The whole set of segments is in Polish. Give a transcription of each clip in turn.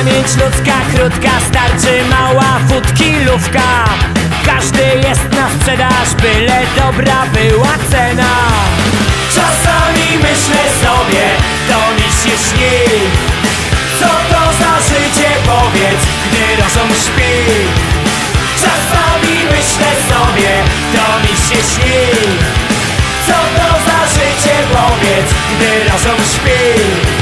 Pamięć ludzka krótka, starczy mała wódkilówka Każdy jest na sprzedaż, byle dobra była cena. Czasami myślę sobie, to mi się śni. Co to za życie, powiedz, gdy rozum śpi? Czasami myślę sobie, to mi się śni. Co to za życie, powiedz, gdy rozum śpi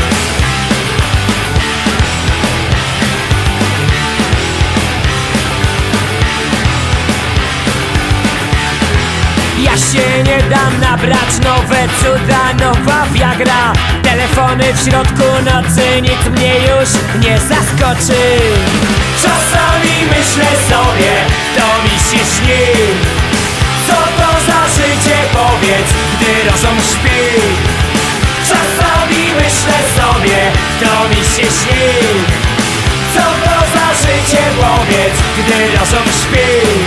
się nie dam nabrać, nowe cuda, nowa wiagra Telefony w środku nocy, nic mnie już nie zaskoczy. Czasami myślę sobie, to mi się śni. Co to za życie, powiedz, gdy rozum śpi? Czasami myślę sobie, to mi się śni. Co to za życie, powiedz, gdy rozum śpi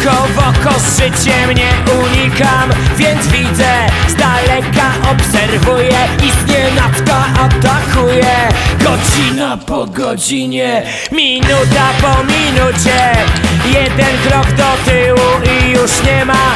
Oko w oko z życiem nie unikam Więc widzę, z daleka obserwuję Istnienacka atakuje. Godzina po godzinie Minuta po minucie. Jeden krok do tyłu i już nie ma